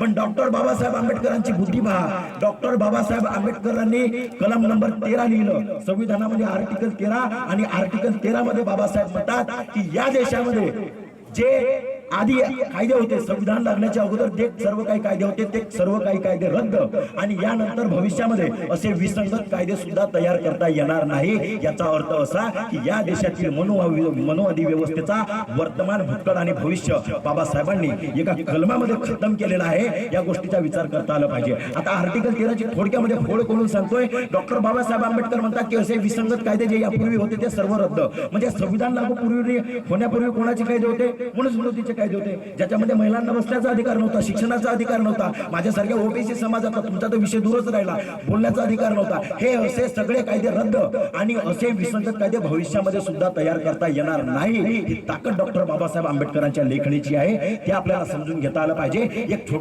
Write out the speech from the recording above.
पण डॉक्टर बाबासाहेब आंबेडकरांची बुद्धी पहा. डॉक्टर बाबासाहेब आंबेडकरांनी कलम नंबर तेरा लिहिलं. संविधानामध्ये आर्टिकल तेरा आणि आर्टिकल तेरा मध्ये बाबासाहेब म्हणतात की या देशामध्ये जे आधी कायदे होते संविधान लागण्याच्या अगोदर ते सर्व काही कायदे होते ते सर्व काही कायदे रद्द. आणि यानंतर भविष्यामध्ये असे विसंगत कायदे सुद्धा तयार करता येणार नाही. याचा अर्थ असा की या देशातील मनोवादी व्यवस्थेचा वर्तमान भूतकाळ आणि भविष्य बाबासाहेबांनी एका कलमामध्ये खतम केलेला आहे. या गोष्टीचा विचार करता आला पाहिजे. आता आर्टिकल तेराची थोडक्यामध्ये फोड करून सांगतोय. डॉक्टर बाबासाहेब आंबेडकर म्हणतात की असे विसंगत कायदे जे यापूर्वी होते ते सर्व रद्द. म्हणजे संविधान लागू पूर्वी होण्यापूर्वी कोणाचे कायदे होते? मनुस्मृतीचे कायदे होते. ज्याच्यामध्ये महिलांना बसण्याचा अधिकार नव्हता शिक्षणाचा अधिकार नव्हता. माझ्यासारख्या ओबीसी समाजाचा तुमचा तर विषय दूरच राहिला. बोलण्याचा अधिकार नव्हता. हे असे सगळे कायदे रद्द आणि असे विसंगत कायदे भविष्यामध्ये सुद्धा तयार करता येणार नाही. ही ताकद डॉक्टर बाबासाहेब आंबेडकरांच्या लेखणीची आहे. ते आपल्याला समजून घेता आलं पाहिजे. एक छोटा